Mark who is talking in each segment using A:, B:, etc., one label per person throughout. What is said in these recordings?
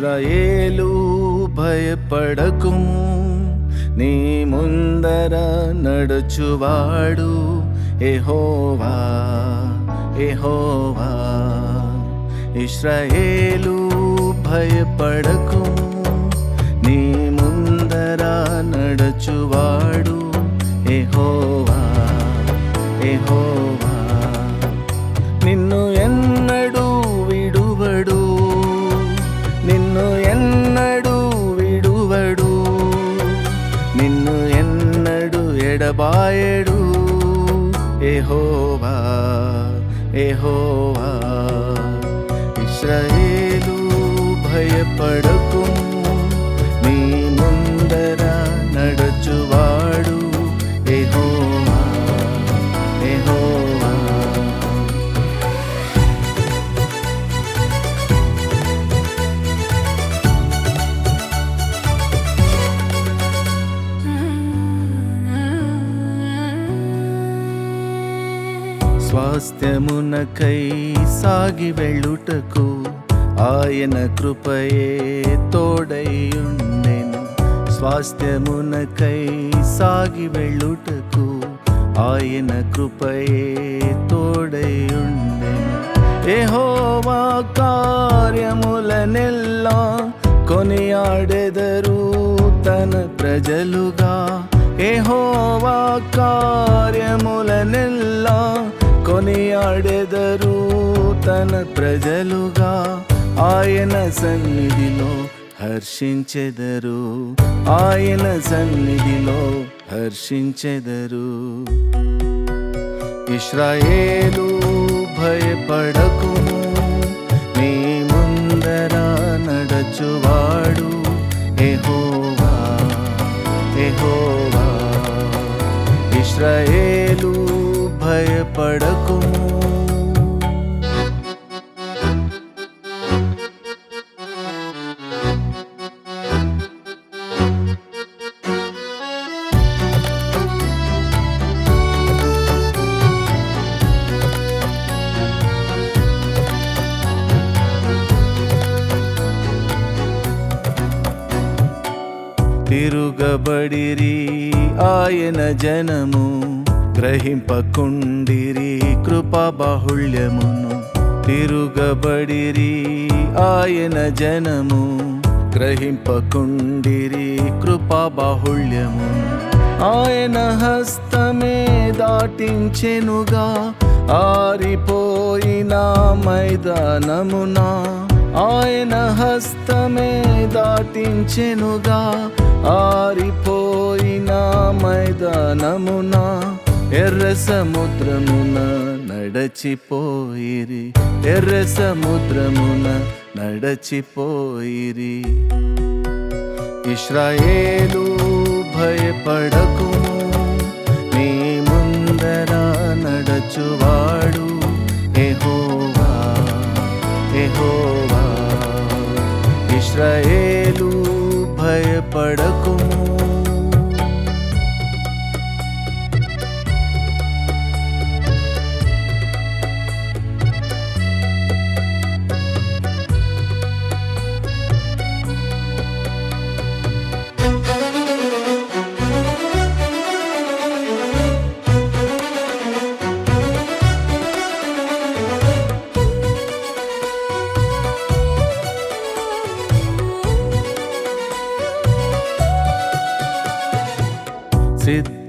A: ఇస్రాయేలు భయపడకుము. నీ ముందర నడుచువాడు ఎహోవా ఎహోవా ఇస్రాయేలు భయపడకుము. నీ ముందర నడుచువాడు ఎహోవా ఎహోవా ఎడబాయడు ఎహోవా ఎహోవా ఇస్రాయేలు భయపడకుండా స్వాస్థ్యమునకై సాగి వెళ్ళుటకు ఆయన కృపయే తోడైయుండెను స్వాస్థ్యమునకై సాగి వెళ్ళుటకు ఆయన కృపయే తోడైయుండెను ఏహోవా కార్యములనెల్లా కొనియాడెదరు తన ప్రజలుగా. ఏహోవా కార్యములనెల్లా కొనియాడెదరు తన ప్రజలుగా. ఆయన సన్నిధిలో హర్షించెదరు. ఆయన సన్నిధిలో హర్షించెదరు. ఇస్రాయేలు భయపడకుము. నీ ముందర నడచువాడు ఎహోవా ఎహోవా ఇస్రాయేలు భయపడకుము. తిరుగబడిరి ఆయన జనము. గ్రహింపకుండిరి కృప బాహుళ్యమును. తిరుగబడిరి ఆయన జనము. గ్రహింపకుండిరి కృప బాహుళ్యమును. ఆయన హస్తమే దాటించెనుగా. ఆరిపోయిన మైదానమునా. ఆయన హస్తమే దాటించెనుగా. ఆరిపోయిన మైదానమునా. ఎర్ర సముద్రమున నడచిపోయిరి. ఎర్ర సముద్రమున నడచిపోయిరి. ఇస్రాయేలు భయపడ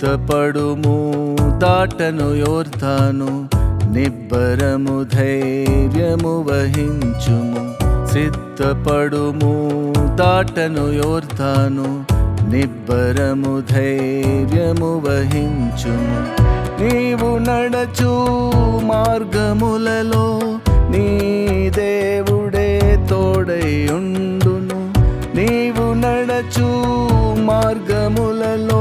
A: సిద్ధపడుము దాటను యోర్ధాను నిబ్బరము ధైర్యము వహించుము. సిద్ధపడుము దాటను యోర్ధాను నిబ్బరము ధైర్యము వహించుము. నీవు నడచు మార్గములలో నీ దేవుడే తోడై ఉండును. నీవు నడచు మార్గములలో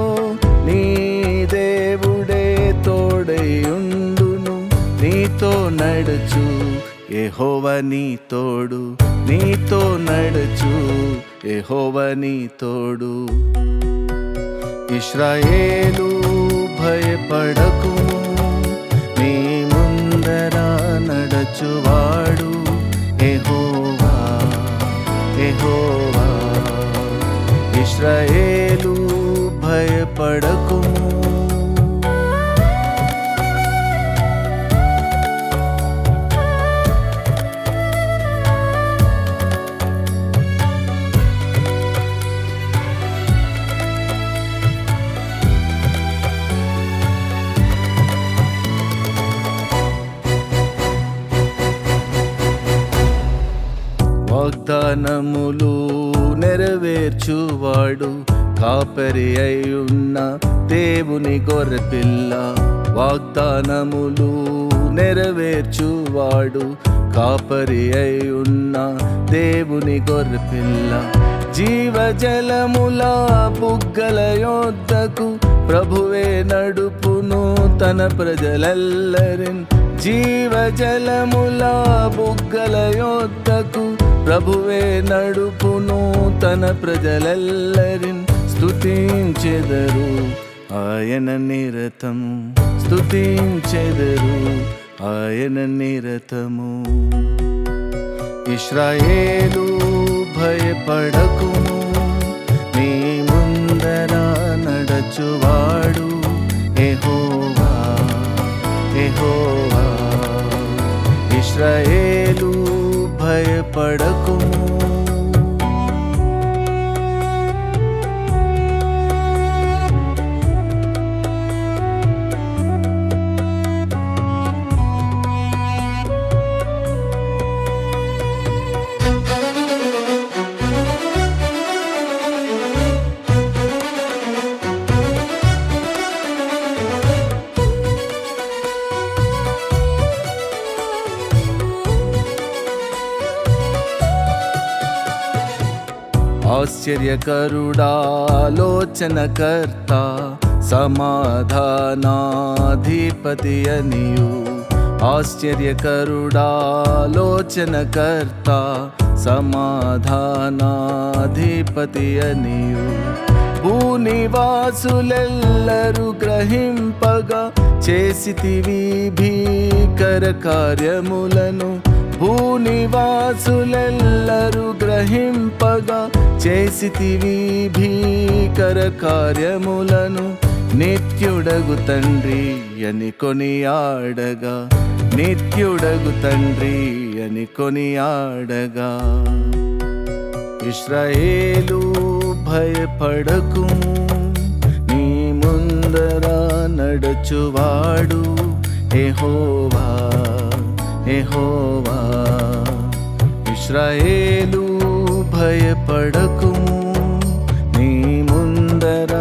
A: నడుచు ఎహోవ నీ తోడు నీతో నడుచు ఎహోవ నీ తోడు. ఇస్రాయేలు భయపడకు నీ ముందర నడచువాడు ఎహోవా ఎహో యెహోవా వాగ్దానములు నెరవేర్చువాడు. కాపరి అయ్యున్న దేవుని గొర్రెపిల్ల వాగ్దానములు నెరవేర్చువాడు. కాపరి అయ్యున్న దేవుని గొర్రెపిల్ల జీవజలముల బుగ్గల యొద్దకు ప్రభువే నడుపును. తన ప్రజలెల్లరిన్ జీవజలముల బుగ్గల యొద్దకు ప్రభువే నడుపును తన ప్రజలెల్లరిన్ స్తుతించెదరు. ఆయన నిరతము స్తుతించెదరు. ఆయన నిరతము ఇస్రాయేలు భయపడకుము. నీ ముందర నడచువాడు ఎహోవా ఎహోవా ఇస్రాయేలు భయపడకుము ఆశ్చర్యకరుడాలోచనకర్త సమాధానాధిపతి అనియు ఆశ్చర్యకరుడాలోచనకర్త సమాధానాధిపతి అనియు భూనివాసులెల్లరూ గ్రహింపగా చేసితివి భీకర కార్యములను భూనివాసులెల్లరూ గ్రహింపగా చేసితివి భీకర కార్యములను నిత్యుడగు తండ్రి అని కొనియాడగా నిత్యుడగు తండ్రి అని కొనియాడగా. ఇస్రాయేలు భయపడకుము నీ ముందర నడచువాడు ఎహోవా ఎహోవా ఇస్రాయేలు భయపడకుము. నీ ముందర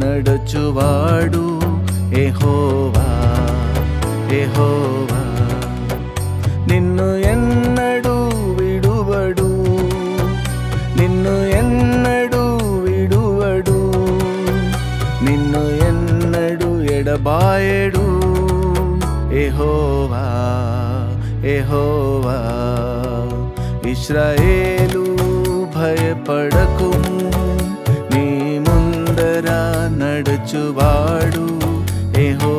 A: నడచువాడు ఎహోవా ఎహోవా నిన్ను ఎన్నడూ విడువడు నిన్ను ఎన్నడూ విడువడు. నిన్ను ఎన్నడూ ఎడబాయడు ఎహోవా ఎహోవా ఇస్రాయేలు భయపడకుము నీ ముందర నడుచువాడు ఎహో